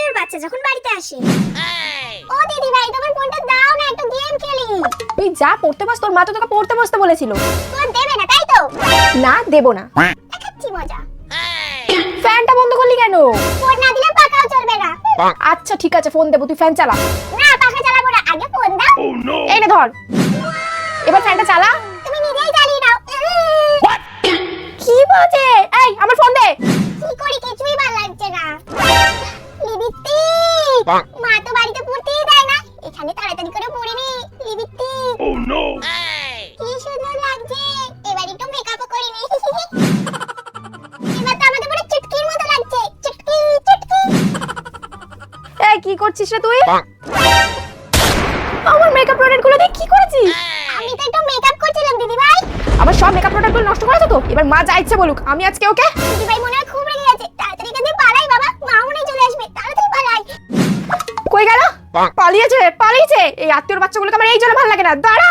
আত্মীয়র বাচ্চা যখন বাড়িতে আসে। ও দিদি ভাই তোমার ফোনটা দাও না একটু গেম খেলি। তুই যা পড়তে বস তোর মা তো তোকে পড়তে বসতে বলেছিল। ফোন দেবে না তাই তো? না দেবো না। দেখাচ্ছি মজা। ফ্যানটা বন্ধ করলি কেন? ফোন না দিলে পাকাও চলবে না। আচ্ছা ঠিক আছে ফোন দেবো তুই ফ্যান চালা। না পাখা চালাবো না আগে ফোন দাও। এই নে ধর। এবার ফ্যানটা চালা। তুমি নিজেই চালিয়ে নাও কি বাজে এই আমার ফোন দে। কি করি কিছুই মা। তো বাড়িতে পড়তেই দেয় না। এখানে তাড়াতাড়ি করে পড়ে নি লিবিত্তি কি সুন্দর লাগছে। এবার একটু মেকআপও করে নি। এবার তো আমাদের পুরো চুটকির মতো লাগছে। চুটকি চুটকি। এই কি করছিস রে তুই? আমার মেকআপ প্রোডাক্টগুলো দিয়ে কি করেছিস? আমি তো একটু মেকআপ করছিলাম দিদি ভাই আমার সব মেকআপ প্রোডাক্টগুলো নষ্ট করেছ তো? এবার মা যা ইচ্ছে বলুক আমি আজকে ওকে দিদি ভাই মনে হয় খুব রেগে পালিয়েছে পালিয়েছে। এই আত্মীয় বাচ্চাগুলোকে আমার এই জন্য ভালো লাগে না। দাঁড়া